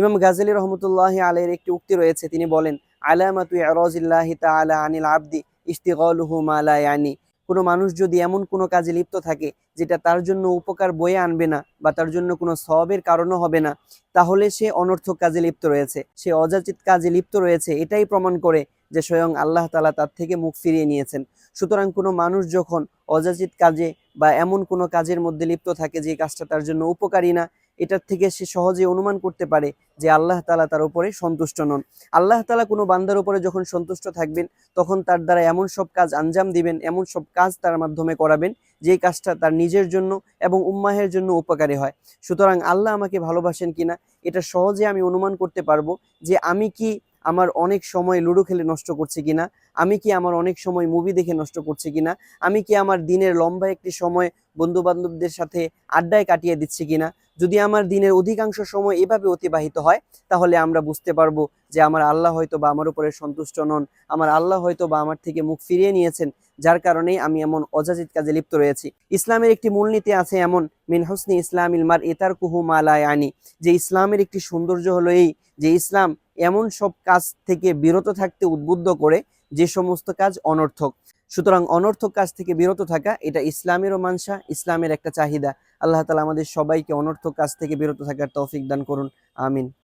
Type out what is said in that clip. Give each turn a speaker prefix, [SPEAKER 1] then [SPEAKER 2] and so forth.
[SPEAKER 1] ইমাম গাজালি রহমতুল্লাহ আলের একটি উক্তি রয়েছে। তিনি বলেন, আলামাতু আনিল আবদি ইস্তিগালুহু মা লা ইয়ানি। কোনো মানুষ যদি এমন কোনো কাজে লিপ্ত থাকে, যেটা তার জন্য উপকার বয়ে আনবে না বা তার জন্য কোনো সবের কারণও হবে না, তাহলে সে অনর্থক কাজে লিপ্ত রয়েছে। সে অযাচিত কাজে লিপ্ত রয়েছে, এটাই প্রমাণ করে যে স্বয়ং আল্লাহ তালা তার থেকে মুখ ফিরিয়ে নিয়েছেন। সুতরাং কোনো মানুষ যখন অযাচিত কাজে বা এমন কোনো কাজের মধ্যে লিপ্ত থাকে, যে কাজটা তার জন্য উপকারী না এটার থেকে সে সহজে অনুমান করতে পারে যে আল্লাহ তালা তার উপরে সন্তুষ্ট নন। আল্লাহ তালা কোনো বান্দার উপরে যখন সন্তুষ্ট থাকবেন, তখন তার দ্বারা এমন সব কাজ আঞ্জাম দিবেন, এমন সব কাজ তার মাধ্যমে করাবেন যে কাজটা তার নিজের জন্য এবং উম্মাহের জন্য উপকারী হয়। সুতরাং আল্লাহ আমাকে ভালোবাসেন কিনা, এটা সহজে আমি অনুমান করতে পারব যে আমি কি আমার অনেক সময় লুডো খেলে নষ্ট করছে কিনা? আমি কি আমার অনেক সময় মুভি দেখে নষ্ট করছে কিনা? আমি কি আমার দিনের লম্বা একটি সময় বন্ধু বান্ধবদের সাথে আড্ডায় কাটিয়ে দিচ্ছি কিনা? যদি আমার দিনের অধিকাংশ সময় এভাবে অতিবাহিত হয়, তাহলে আমরা বুঝতে পারব যে আমার আল্লাহ হয়তো বা আমার উপরে সন্তুষ্ট নন। আমার আল্লাহ হয়তো বা আমার থেকে মুখ ফিরিয়ে নিয়েছেন, যার কারণেই আমি এমন অযাচিত কাজে লিপ্ত রয়েছি। ইসলামের একটি মূলনীতি আছে এমন, মিন হোসনি ইসলাম ইলমার এতার কুহু মালায় আনি যে ইসলামের একটি সৌন্দর্য হলো এই যে ইসলাম এমন সব কাজ থেকে বিরত থাকতে উদ্বুদ্ধ করে যে সমস্ত কাজ অনর্থক। সুতরাং অনর্থক কাজ থেকে বিরত থাকা, এটা ইসলামেরও মানসা, ইসলামের একটা চাহিদা। আল্লাহ তালা আমাদের সবাইকে অনর্থক কাজ থেকে বিরত থাকার তৌফিক দান করুন। আমিন।